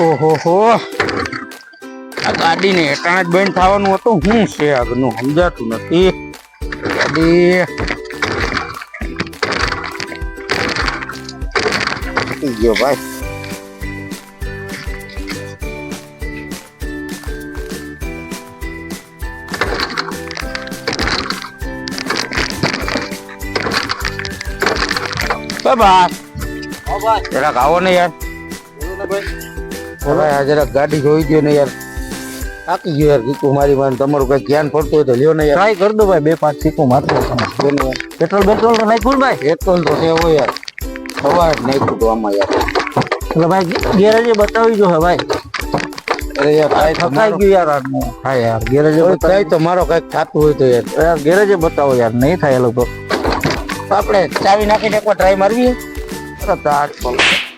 ઓહો હો આ ગાડીને એટાણે જ બંધ થવાનું હતું. શું છે આગનું, સમજાતું નથી. ગાડી ગયો ભાઈ. એ બાય. જરાક આવો ને યાર. ભાઈ. આ જરાક ગાડી જોઈ ગયો ને યાર. થાકી ગયો યાર કીકુ મારી માન. તમારું કઈ ધ્યાન પડતું હોય તો લ્યો ને યાર. ટ્રાય કર દો ભાઈ બે પાંચ ચીકુ મારતો. પેટ્રોલ પેટ્રોલ તો નાખ્યું ભાઈ? પેટ્રોલ તો છે યાર. સવાર નાખ્યું હતું આમાં યાર. એટલે ભાઈ ગેરેજે બતાવી જો હે ભાઈ. અરે યાર કાંઈ તો થકાઈ ગયું યાર આજનું હા. યાર ગેરેજે બતાવી તો મારો કંઈક થતું હોય તો યાર. યાર ગેરેજે બતાવો યાર નહીં થાય એ લોકો. તો આપણે ચાવી નાખીને એકવાર ટ્રાય મારવી તરત જ પગ.